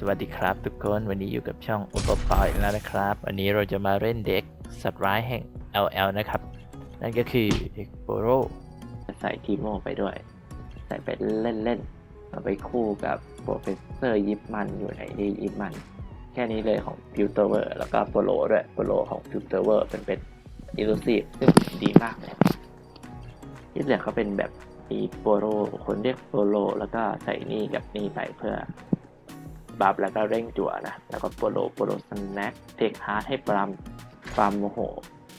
สวัสดีครับทุกคนวันนี้อยู่กับช่องอุปปอยแล้วนะครับ วันนี้เราจะมาเล่นเด็กสัตว์ร้ายแห่ง LL นะครับ นั่นก็คือเด็กโบโรใส่ทีโมไปด้วย ใส่ไปเล่นๆเอาไปคู่กับโปรเฟสเซอร์ยิปมันอยู่ไหนดียิปมัน แค่นี้เลยของฟิวเตอร์เวอร์แล้วก็โปโลด้วยโปโลของฟิวเตอร์เวอร์เป็นเป็นอิลูซีฟซึ่งดีมากเลยที่เหลือเขาเป็นแบบมีโปโลคนเรียกโปโลแล้วก็ใส่นี่กับนี่ไปเพื่อ บัฟแล้วก็เร่งจั่วนะ แล้วก็โปโลโปโลสแน็คเทคฮาร์ดให้ปรามปรามโมโห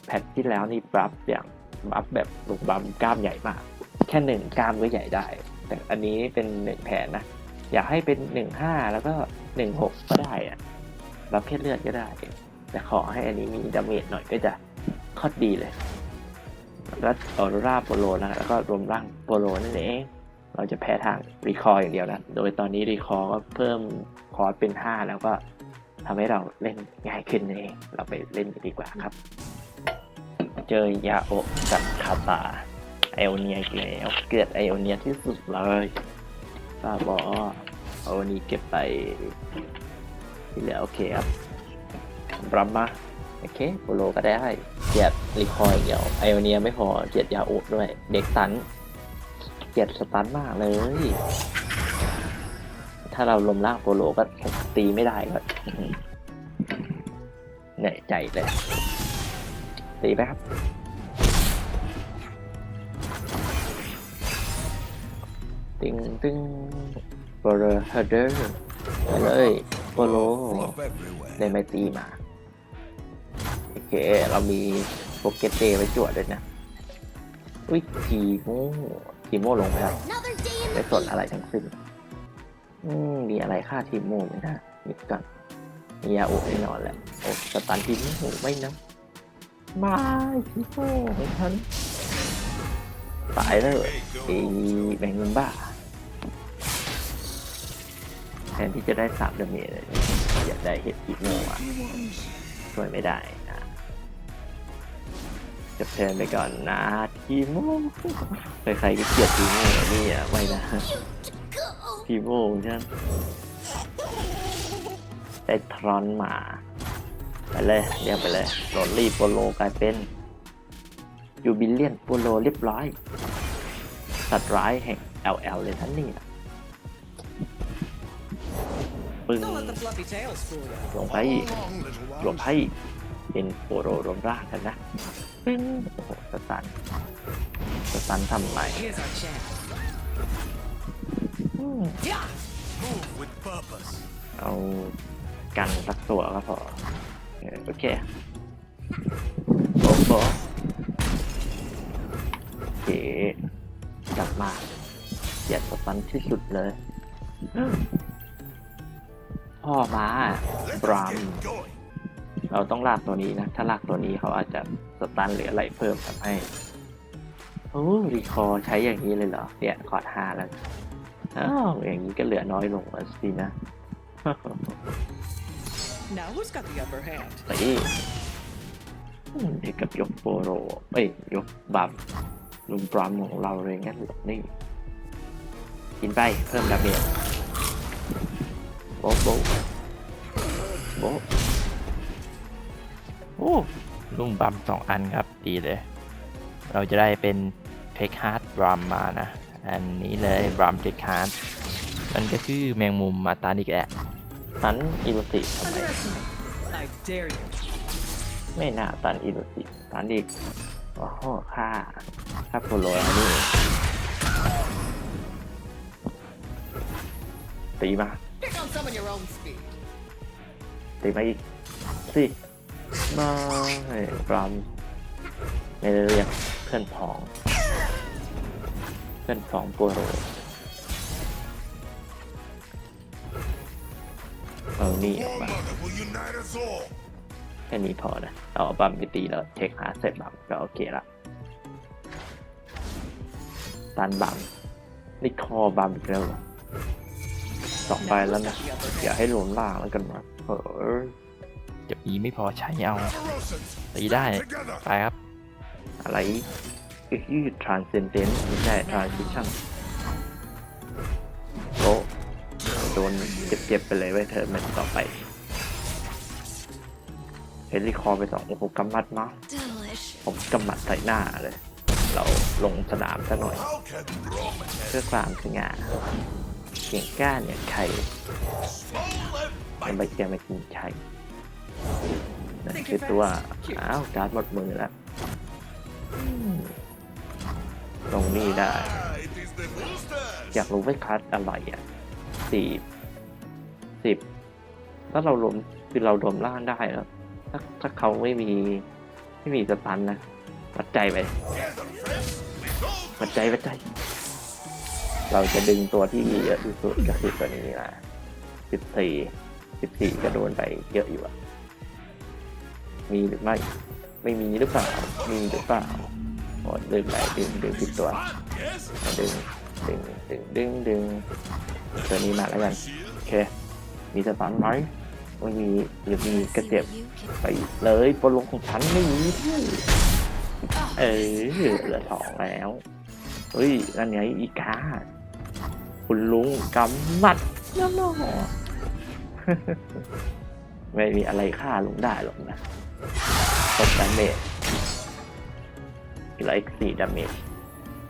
แพทที่แล้วนี่บัฟอย่างบัฟแบบลุงบัฟกล้ามใหญ่มาก แค่หนึ่งกล้ามก็ใหญ่ได้ แต่อันนี้เป็นหนึ่งแผนนะ อยากให้เป็นหนึ่งห้าแล้วก็หนึ่งหกก็ได้อะรับแค่เลือดก็ได้ แต่ขอให้อันนี้มีดาเมจหน่อยก็จะคอดดีเลยแล้วออรราโปโลนะแล้วก็รวมร่างโปโลนั่นเอง เราจะแพ้ทางรีคอร์อย่างเดียวนะ โดยตอนนี้รีคอร์ก็เพิ่ม คอร์สเป็น 5 แล้วก็ทำให้เราเล่นง่ายขึ้นเองเราไปเล่นกันดีกว่าครับ เจอยาโอะกับคาตาไอโอเนียอีกแล้วเกิดไอโอเนียที่สุดเลยทราบอเอาวันนี้เก็บไปที่เหลือโอเคครับบรัมมาโอเคโปโลก็ได้เกียดรีคอยเดียวไอโอเนียไม่พอเกียดยาโอด้วย เด็กสันเกียดสตันมากเลย ถ้าเราลมล่างโปโลก็ตีไม่ได้ก็เหนื่อยใจเลย ตีไปครับติงติงโปโลเฮเดอร์ไปเลยโปโลได้ไม่ตีมา โอเค เรามีโปเกตเตไว้จวดด้วยนะ อุ้ยทีโมทีโมลงไปแล้วไม่สนอะไรทั้งสิ้น อืมมีอะไรฆ่าทีมโมไหมนะนิดก่อนมียาโอแน่นอนแหละโอ้สตันทีมโมไม่นะมาทีมโมไม่ทันตายแล้วไอ้แมงมุมบ้าแทนที่จะได้สามเดเมจเลยอยากได้เห็ดทีมโมอะช่วยไม่ได้นะจะเทินไปก่อนนะทีโมใครๆก็เกลียดทีโมนี่อะไม่นะ go. ทีโมฉันได้ทรอนหมา ไปเลยเรียกไปเลยโรลลี่โปโลกลายเป็นยูบิเลียนโปโลเรียบร้อย สัตว์ร้ายแห่ง LL เลยท่านนี่นะปึ้ง Don't let the fluffy tails fool you. ลงไป Long, little รวม ones. ให้เป็นโปโรรวมร่ากันนะปึ้งโอ้โหสตันสตันทำไม เอากันสักตัวก็พอโอเคโอ้โหโอเคกลับมาเกลียดสตันที่สุดเลย พ่อมาบรามเราต้องลากตัวนี้นะ ถ้าลากตัวนี้เขาอาจจะสตันหรืออะไรเพิ่มทำให้โอ้รีคอร์ใช้อย่างนี้เลยเหรอเนี่ยคอร์ดห้าแล้ว อ้าวอย่างนี้ก็เหลือน้อยลงแล้วสินะ Now who's got the upper hand? ตีอืมเด็กกับยกโปโรเอ้ยยกบัมลุมบรัมของเราเลยงั้นเหรอนี่ กินไปเพิ่มดาเมจโบ๊ะโบ๊ะโบ๊ะโอ้ลุงบัมสองอันครับ ดีเลย เราจะได้เป็นเทคฮาร์ดบรัมมานะ อันนี้เลยบรัมเทคฮาร์ดมันก็คือแมงมุมมาตานิกแอะตันอิรุติทำไม Underestimate. I dare you. ไม่น่าตันอิรุติตันอีกโอ้โหค่าค่าโปโลอันนี้ตีมา Pick on some of your own speed. ตีมาอีกสิมาให้บรัมไม่ได้เรียกเพื่อนพ้อง เพื่อนพ้องโปโรเอานี่ออก One มา mother will unite us all. แค่นี้พอนะ เอาบัมไปตีแล้วเทคหาเสร็จบัมก็โอเคละตันบัมนี่คอบัมอีกแล้วเหรอสองใบแล้วนะ The upper อย่า hand. ให้รวมล่างแล้วกันนะเออจะมีไม่พอใช้เอา Ferocious. ตีได้ Together. ไปครับ อะไร อีกทรานเซนเดนไม่ใช่ทรานซิชันโลโดนเจ็บๆไปเลยไว้เธอมันต่อไปเฮลิคอร์ไปสองโอ้โหกำมัดเนาะผมกำมัดใส่หน้าเลย เราลงสนามซะหน่อยเพื่อความสง่าเก่งกล้าเนี่ยใครมันไปเกียร์มากินใครนั่นคือตัวอ้าวการ์ดหมดมือแล้ว นี่ได้ อยากรู้ว่าคัสอะไรอะสี่สิบถ้าเรารวมคือเรารวมร่างได้แล้วถ้าถ้าเขาไม่มีไม่มีสตันนะวัดใจไป Together, friends. We go วัดใจวัดใจ เราจะดึงตัวที่มีเยอะที่สุดก็คือตัวนี้มาสิบสี่สิบสี่ก็โดนไปเยอะอยู่อะมีหรือไม่ ไม่มีหรือเปล่า มีหรือเปล่า โอ้ดึงไปดึงดึงผิดตัวดึงดึงดึงดึงดึงตัวนี้มาแล้วกันโอเค มีสตันไหมไม่มีหรือมีกระเจ็บไปเลยปรลงของฉันไม่มีที่เออเหลือสองแล้วเฮ้ยนั่นไงอีกาคุณลุงกำมัดน้ำหนอไม่มีอะไรฆ่าลุงได้หรอกนะตกดาเมจ เหลืออีกสี่ดาเมจ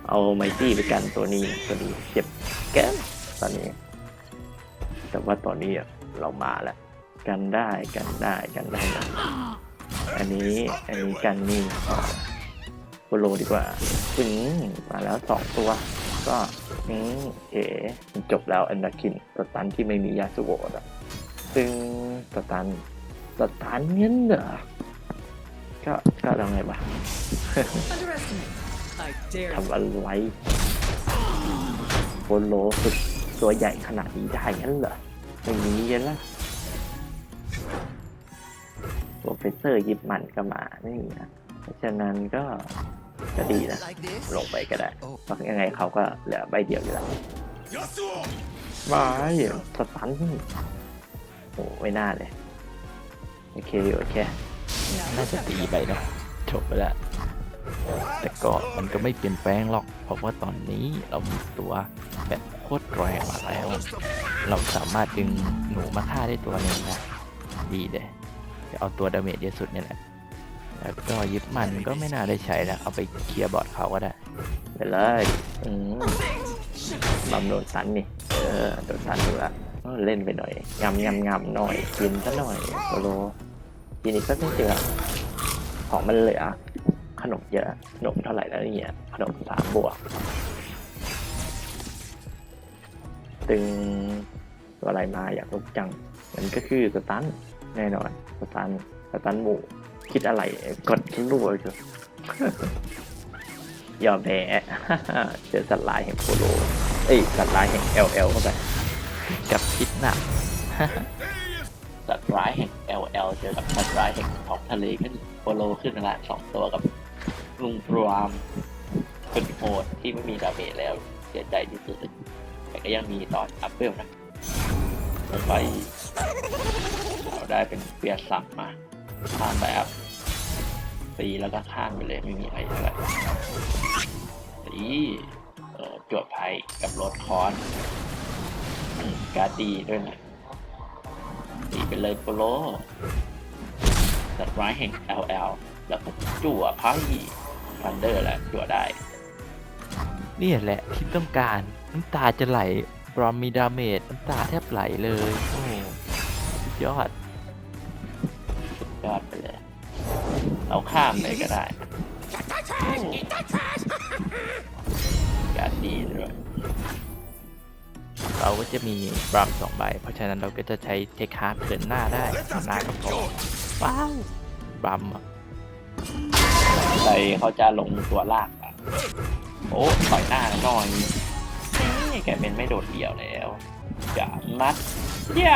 เอาไมตี้ไปกันตัวนี้ตัวนี้เจ็บแก้ตอนนี้ แต่ว่าตอนนี้เรามาแล้วกันได้กันได้กันได้นะอันนี้อันนี้กันนี่โปโลดีกว่าถึงมาแล้วสองตัว ก็อืมเอ๋จบแล้วอันดาคินสตันที่ไม่มียาสุโอะอะซึ่งสตันสตันเงี้ยเหรอก็ก็ทำไงวะ Underestimate. I dare you. ทำอะไรโปโลสุดตัวใหญ่ขนาดนี้ได้งั้นเหรอไม่มีเย็นละโปรเฟสเซอร์ยิบมันก็มานี่นะเพราะฉะนั้นก็ก็ดีนะ Like this? ลงไปก็ได้เพราะยังไงเขาก็เหลือใบเดียวอยู่แล้ว Yasuo. ไม่สตันโอ้ไม่น่าเลย โอเคโอเค Now น่า who's จะ got ตี the ไป upper เนาะ hand? จบไปแล้ว แต่ก็มันก็ไม่เปลี่ยนแปลงหรอก เพราะว่าตอนนี้เรามีตัวแบบโคตรแรงมาแล้ว เราสามารถดึงหนูมาฆ่าได้ตัวหนึ่งนะ ดีเลยจะเอาตัวดาเมจเยอะสุดนี่แหละ แล้วก็ยิบมันก็ไม่น่าได้ใช้แล้วเอาไปเคลียร์บอดเขาก็ได้ไปเลยอืมบำโดนตันนี่ เออ โดนตันดูละเอเล่นไปหน่อยงำงำงำหน่อย กินซะหน่อยโปโลกินอีกสักนิดเดียวของมันเหลือ ขนมเยอะ ขนมเท่าไหร่แล้วเนี่ยขนมสามบวกตึงอะไรมาอยากรู้จัง มันก็คือสตันแน่นอนสตันสตันหมู่คิดอะไรกดรัวอยู่ยอมแพ้เจอสัตว์ลายแห่งโปโลเอ้ยสัตว์ลายแห่ง LL เข้าไปกับคิดหนักสัตว์ร้ายแห่ง LL เจอกับสัตว์ร้ายแห่งท้องทะเลขึ้นโปโลขึ้นละสองตัวกับ ลุงรวามคนโหดที่ไม่มีดาเมจแล้วเสียใจที่สุดแต่ก็ยังมีตอนอัพเวลนะลงไปเราได้เป็นเปียสับมาข้ามไปอัพตีแล้วก็ข้ามไปเลยไม่มีอะไรเท่าไรตีเอ่อจวดภัยกับรถคอนการดดีด้วยนะตีไปเลยโปโลสัตว์ร้ายแห่ง LL แล้วก็จั่วไพ่ ฟันเดอร์แหละจั่วได้เนี่ยแหละที่ต้องการน้ำตาจะไหลบรอมมีดาเมจน้ำตาแทบไหลเลยโอ้สุดยอดสุดยอดไปเลยเราข้ามเลยก็ได้การดดีด้วยเราก็จะมีบรัมสองใบ เพราะฉะนั้นเราก็จะใช้เทคฮาร์ดเทิร์นหน้าได้ Let us หน้าก็ get พอ going. ว้าวบรัมอะ ใครเขาจะลงตัวลากอะโอ้ต่อยหน้าหน่อยนี่แกเป็นไม่โดดเดี่ยวแล้วจะมัดเย่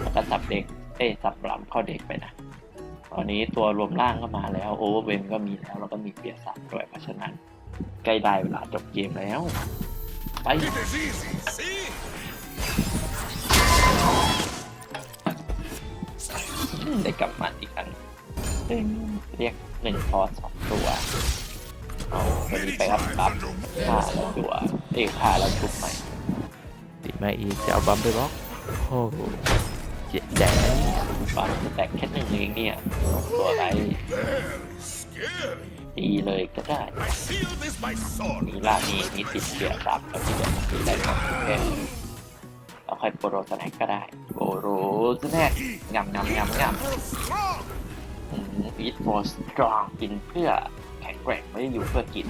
แล้วก็สับเด็กเอ้สับหลำเข้าเด็กไปนะตอนนี้ตัวรวมร่างก็มาแล้วโอเวอร์เวนก็มีแล้วแล้วก็มีเปียสับด้วยเพราะฉะนั้นใกล้ได้เวลาจบเกมแล้วไปได้กลับมาอีกอัน ตึงเรียกหนึ่งพอสองตัว เอาตัวนี้ไปครับปั๊บฆ่าแล้วจั่วเอ้ฆ่าแล้วชุบใหม่ติดมาอีกจะเอาบัมไปบล็อกโอ้โหเจ็บใจนะเนี่ยบัฟแตกแค่หนึ่งเองเนี่ยตัวไรตีเลยก็ได้ I seal this by sword. มีล่ามีมีติดเสียดับแล้วที่จะตีได้ของแค่เราค่อยโปรโรสแน็กก็ได้โปรโรสแน็กงำงำงำงำ อีทโฟสตรองกินเพื่อแข็งแกร่งไม่ได้อยู่เพื่อกิน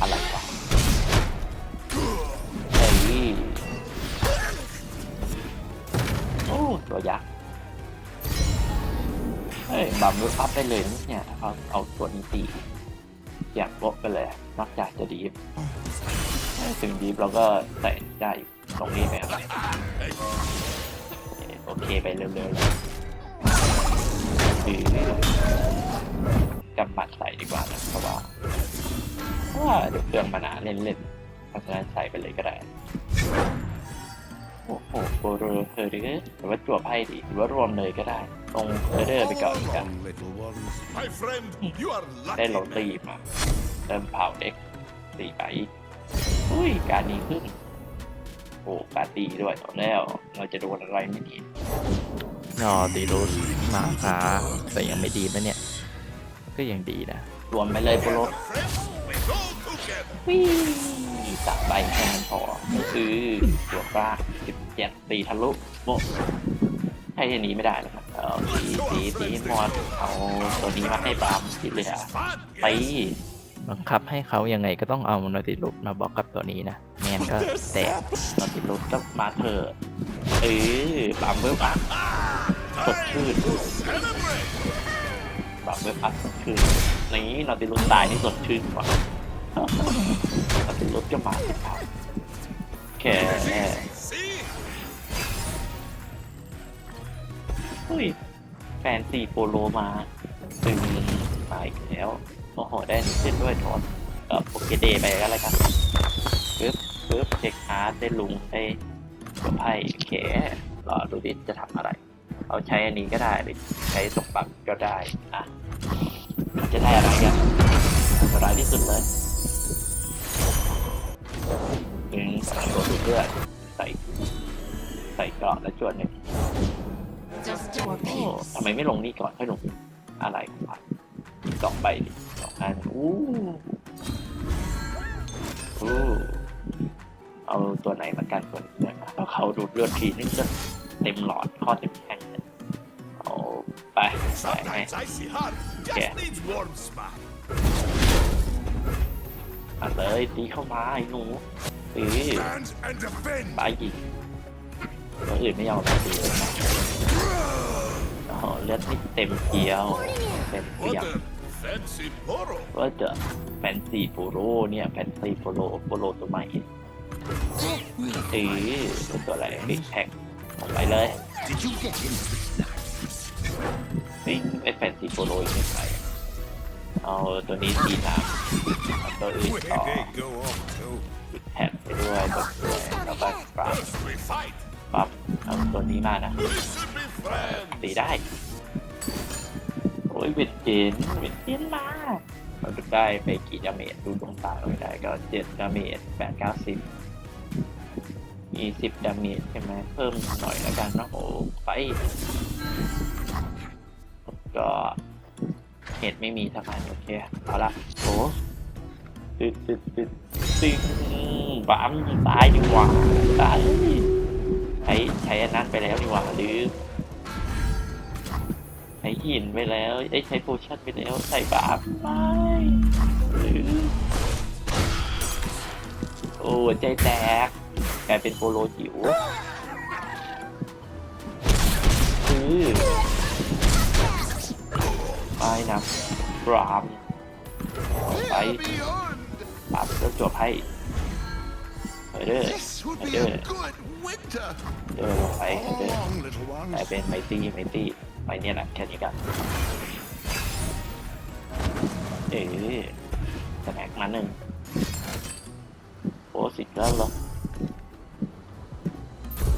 อะไรวะเฮ้ยโอ้ตัวยักษ์เฮ้ยบัมรูอัพได้เลยนะเนี่ยถ้าเอาเอาตัวนี้ตีอยากโปะไปเลยนอกจากจะดีฟถึงดีฟเราก็ใส่ได้อยู่ตรงนี้ไหมครับโอเคไปเร็วๆเลย คือกำบัดใส่ดีกว่านะเพราะว่าเพราะว่าเดี๋ยวเครื่องมานาเล่นๆเพราะฉะนั้นใส่ไปเลยก็ได้ โอ้โหโปรเฮอร์เดอร์หรือว่าจั่วไพ่ดีหรือว่ารวมเลยก็ได้ ตรงเฮอร์เดอร์ไปก่อนดีกัน Long little ones. My friend, you are ได้ lucky. โรตีมาเริ่มเผาเด็กสี่ใบอุ้ยการดีขึ้นโอ้การดีด้วยตอนแล้ว เราจะโดนอะไรไม่ดี นอตีรูดมาขาแต่ยังไม่ดีนะเนี่ย ก็ยังดีนะ รวมไปเลยโปรโล Friends, we go together. วิ่งสามใบแค่นั้นพอคือตัวกล้าสิบเจ็ดตีทะลุโมใช่อันนี้ไม่ได้นะครับเอาสีสีสีมอนเอาตัวนี้มาให้บามที่เหลือ Fun. ไป yes? บังคับให้เขายังไงก็ต้องเอานอติลุดมาบล็อกกับตัวนี้นะแมนก็แตกตอนติดรถก็มาเถอะเออบามเบิร์อัพ สดชื่นปรับามเบิร์อัพสดชื่นนี้นอติลุสตายนี่สดชื่นกว่านอติลุสก็มาสิครับแค่เฮ้ย แฟนซีโปโลมาตึงมาอีกแล้วโอ้โหได้เช่นด้วยทอนเออโอเคเดย์ไปก็แล้วกันปึ๊บปึ๊บเช็คอาร์ตได้ลุงได้ไพ่โอเครอดูดิจะทำอะไร เราใช้อันนี้ก็ได้หรือใช้สมบัติก็ได้อะจะได้อะไรกันสบายที่สุดเลยหนึ่งสองตัวดูดเลือดใส่ใส่เกราะและจวนหนึ่ง Just do a โอ้ piece. ทำไมไม่ลงนี่ก่อนค่อยลงอะไรของมันอีกสองใบดิสองอันอู้อู้เอาตัวไหนมากันตัวนี้เนี่ยแล้วเขาดูดเลือดทีนึงจะเต็มหลอดข้อเต็มแท่งเลยเอา ไปใส่ให้ Sometimes icy heart just Yeah. needs warm spot. มาเลยตีเข้ามาไอ้หนูตี Stand and defend. ไปอีกตัวอื่นไม่ยอมมาตีเลยนะอ๋อเลือดนี่เต็มเกียวเต็มเกี What ยว a fancy poro. ว่าจะแฟนซีโปโลเนี่ยแฟนซีโปโลโปโลตัวใหม่เออเป็นตัวอะไรบิ๊กแท็กออกไปเลย ซิงไอแฟนซีโปโลอีกหนึ่งใบเอาตัวนี้ตีน้ำเอาตัวอื่นต่อแท็กไปด้วยบดด้วยแล้วก็ปรับปรับเอาตัวนี้มานะตีได้ โอ้ยเวทเจนเวทเจนมาเราจะได้ไปกี่ดาเมจดูดวงตาเราไม่ได้ก็เจ็ดดาเมจแปดเก้าสิบมีสิบดาเมจใช่ไหมเพิ่มหน่อยแล้วกันเนาะโอ้ไป ก็เหตุไม่มีสักอันโอเคเอาละโอ้ตึ๊ดตึ๊ดตึ๊ดตึ๊ดบามตายดีกว่าตายใช้ใช้อันนั้นไปแล้วดีกว่าหรือใช้หินไปแล้วไอ้ยใช้โพชั่นไปแล้วใส่บาปไม่หรือโอ้ใจแตกกลายเป็นโปโลจิ๋วคือ ไปนะบรามไป Beyond. ปรับแล้วจวบให้เฮเดอร์ This would I be do a it. good winter. เดินลงไปเฮ All เดอร์ along, little กลาย ones. เป็นไมตี้ไมตี้ไปเนี่ยแหละแค่นี้กันเอ๋สแน็กมาหนึ่งโอ้สิแล้วเหรอ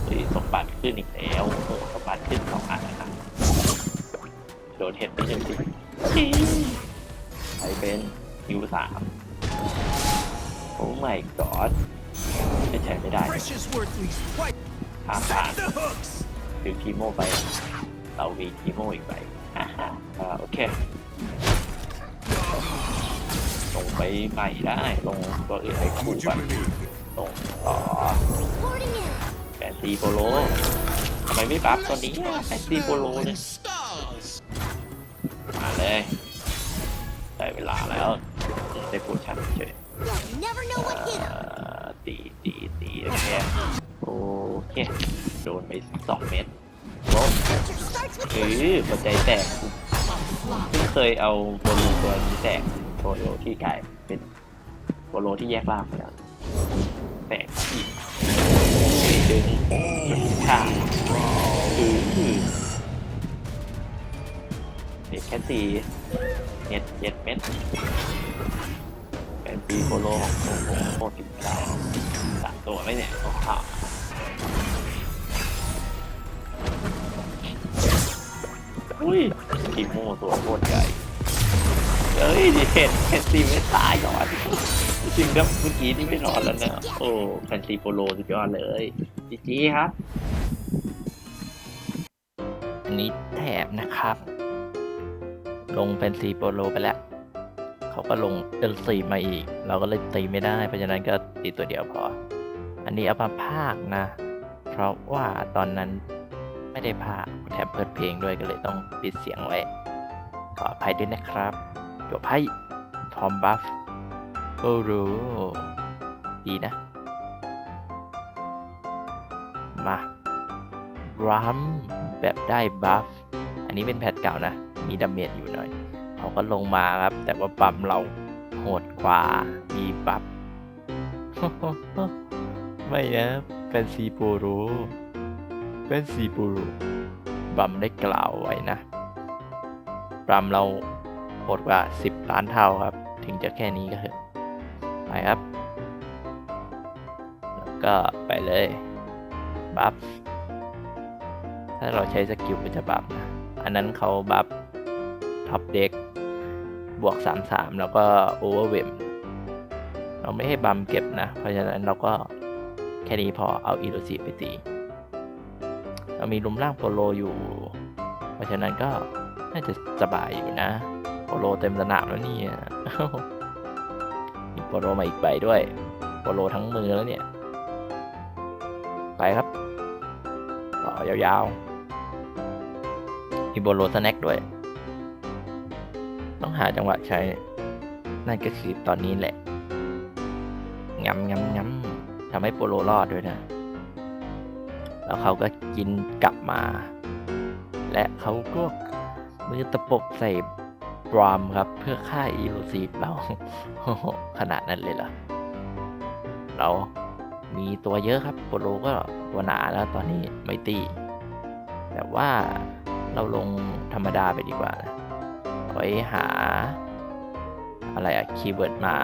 เฮ้ยสมบัติขึ้นอีกแล้วโอ้สมบัติขึ้นสองอันนะครับโดนเห็ดไปหนึ่งทีไปเป็นยูสามโอ้ my god ไม่ใช้ไม่ได้ Precious worthless. White ข้ามผ่าน the hooks. ถือคีโมไป เรามีคีโมอีกไปอ่าฮะอ่าโอเคลงไปใหม่ได้ ลงตัวอื่นไปคู่ Would you กัน believe? ลงต่อ Reporting in. แฟนซีโปโลทำไมไม่บัฟตัวนี้อะแฟนซีโปโลเนี่ย Stars. มา เลยได้เวลาแล้วได้พูดชัดเฉย You'll never know what hit เอ่ him. อตีตีตีโอเคโอเคโดนไปสองเม็ดโอ้ Adventure starts with เออหัวใจแตกเพิ่งเคยเอาโปโลตัวนี้แตกโปโลที่กลายเป็นโปโลที่แยกล่างไปแล้วแตกอีกดึงจุดข้างอือ เด็กแค่สี่เน็ตเจ็ดเม็ดเป็นปีโปโลของโอ้โหโคติดไม่ได้สามตัวไหมเนี่ยโอ้โหอุ้ยทีโมตัวโคตรใหญ่เฮ้ยเห็นแฟนซีไม่ตายก่อนจริงครับเมื่อกี้นี่ไม่นอนแล้วนะ โอ้แฟนซีโปโลสุดยอดเลยจีจีครับ อันนี้แถบนะครับ ลงเป็นซีโปโลไปแล้ว เขาก็ลงเอลซีมาอีก เราก็เลยตีไม่ได้ เพราะฉะนั้นก็ตีตัวเดียวพอ อันนี้เอามาพากนะ เพราะว่าตอนนั้นไม่ได้พากย์แถมเปิดเพลงด้วยก็เลยต้องปิดเสียงไว้ ขออภัยด้วยนะครับจบให้ทอมบัฟโอ้โหดีนะ มารัมแบบได้บัฟ อันนี้เป็นแพทเก่านะ มีดาเมจอยู่หน่อยเขาก็ลงมาครับ แต่ว่าปั๊มเราโหดกว่ามีบัฟไม่นะเป็นซีปูรูเป็นซีปูรูบัมได้กล่าวไว้นะบัมเราโหดกว่า 10 ล้านเท่าครับ ถึงจะแค่นี้ก็เถอะไปครับ แล้วก็ไปเลยบัฟถ้าเราใช้สกิลก็จะบัฟนะอันนั้นเขาบัฟ ท็อปเด็กบวก 33 แล้วก็โอเวอร์เวมเราไม่ให้บัมเก็บนะ เพราะฉะนั้นเราก็แค่นี้พอเอาอีโรซีไปตี เรามีลุมล่างโปโลอยู่ เพราะฉะนั้นก็น่าจะสบายอยู่นะ โปโลเต็มสนามแล้วนี่มีโปโลมาอีกใบด้วย โปโลทั้งมือแล้วเนี่ย ไปครับ ต่อยาวๆมีโบโลสแน็คด้วย ต้องหาจังหวะใช้ นั่นก็คือตอนนี้แหละงำงำงำทำให้โปโลรอดด้วยนะ แล้วเขาก็กินกลับมา และเขาก็มือตะปบใส่บรามครับ เพื่อฆ่าอีลูซีเราขนาดนั้นเลยเหรอ เรามีตัวเยอะครับโปโลก็ตัวหนาแล้วตอนนี้ไม่ตี แต่ว่าเราลงธรรมดาไปดีกว่านะ ไว้หา อะไรอะคีย์เวิร์ดมา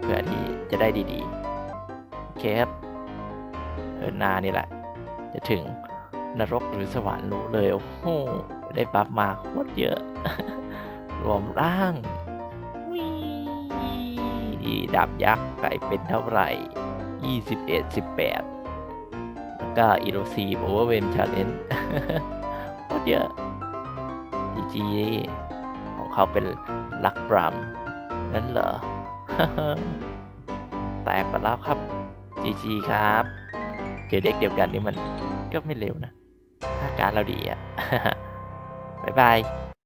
เพื่อที่จะได้ดีๆ โอเคครับเดินนานี่แหละ จะถึงนรกหรือสวรรค์รู้เลย โอ้โห ได้บัฟมาโคตรเยอะ รวมร่างวิดีดาบยักษ์ไก่เป็นเท่าไหร่ 21 18 แล้วก็อีโรซีโอเวอร์เวนชาเลนโคตรเยอะจีจี เขาเป็นลักบรัมนั่นเหรอแตกไปแล้วครับจีจีครับคือเด็กเดียวกันนี่มันก็ไม่เร็วนะ ถ้าการเราดีอะ บ๊ายบาย